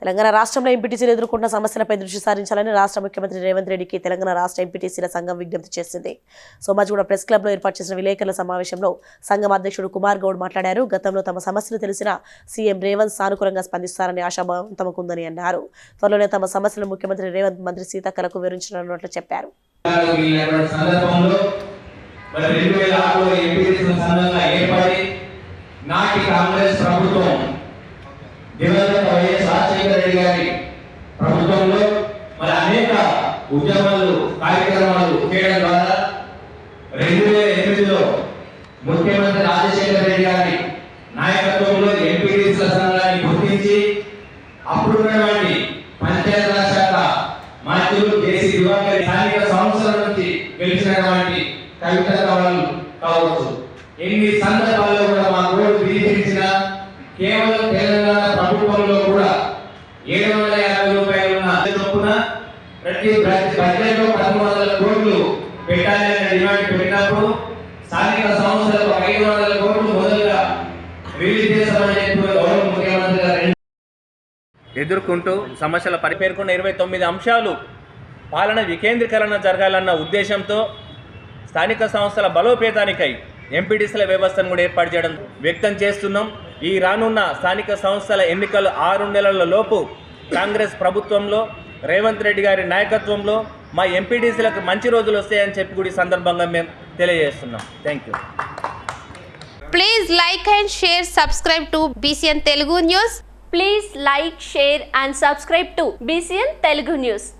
తెలంగాణ రాష్ట్రంలో ఎంపీటీసీలు ఎదుర్కొంటున్న సమస్యలపై దృష్టి సారించాలని రాష్ట్ర ముఖ్యమంత్రి రేవంత్ రెడ్డికి తెలంగాణ రాష్ట్ర ఎంపీటీసీల సంఘం విజ్ఞప్తి చేసింది. సోమాజిగూడ ప్రెస్ క్లబ్లో ఏర్పాటు చేసిన విలేకరుల సమావేశంలో సంఘం అధ్యక్షుడు కుమార్ గౌడ్ మాట్లాడారు. గతంలో తమ సమస్యలు తెలిసిన సీఎం రేవంత్ సానుకూలంగా స్పందిస్తారని ఆశాభావం తమకుందని అన్నారు. త్వరలోనే తమ సమస్యలు ముఖ్యమంత్రి రేవంత్ మంత్రి సీతక్కలకు వివరించనున్నట్లు చెప్పారు. వీళ్ళటువంటి సందర్భంలో మరి రెండు వేల ఆరులో ఎంపీటీసీల సంఘంగా ఏర్పడి నాటి కాంగ్రెస్ ప్రభుత్వం దివంగత వైఎస్ రాజశేఖర రెడ్డి గారి ప్రభుత్వంలో మరి అనేక ఉద్యమాలు కార్యక్రమాలు చేయడం ద్వారా రెండు వేల ఎనిమిదిలో ముఖ్యమంత్రి రాజశేఖర రెడ్డి గారి నాయకత్వంలో ఎంపీటీసీల సంఘాన్ని గుర్తించి అప్పుడున్నటువంటి పంచాయతీరాజ్ శాఖ మంత్రులు కేసీ దివాకర్ స్థానిక సంస్థల నుంచి గెలిచినటువంటి కవిత కవలు కావచ్చు. ఎన్ని సందర్భాల్లో కూడా మా కోర్టు విధించిన కేవలం తెలంగాణ ప్రభుత్వంలో కూడా ఏడు వందల బడ్జెట్లో పదమూడు వందల కోట్లు పెట్టాలని డిమాండ్ పెట్టినప్పుడు స్థానిక సంస్థలకు ఐదు వందల కోట్లు మొదలుగా రిలీజ్ చేస్తామని గౌరవ ముఖ్యమంత్రి గారు ఎదుర్కొంటూ సమస్యల పరి పేర్కొన్న ఇరవై తొమ్మిది అంశాలు పాలన వికేంద్రీకరణ జరగాలన్న ఉద్దేశంతో స్థానిక సంస్థల బలోపేతానికై ఎంపీడీసీల వ్యవస్థను కూడా ఏర్పాటు చేయడం వ్యక్తం చేస్తున్నాం. ఈ రానున్న స్థానిక సంస్థల ఎన్నికలు ఆరు నెలల లోపు కాంగ్రెస్ ప్రభుత్వంలో రేవంత్ రెడ్డి గారి నాయకత్వంలో మా ఎంపీడీసీలకు మంచి రోజులు వస్తాయని చెప్పి కూడా సందర్భంగా మేము తెలియజేస్తున్నాం. Thank you please like and share subscribe to BCN Telugu news please like share and subscribe to BCN Telugu news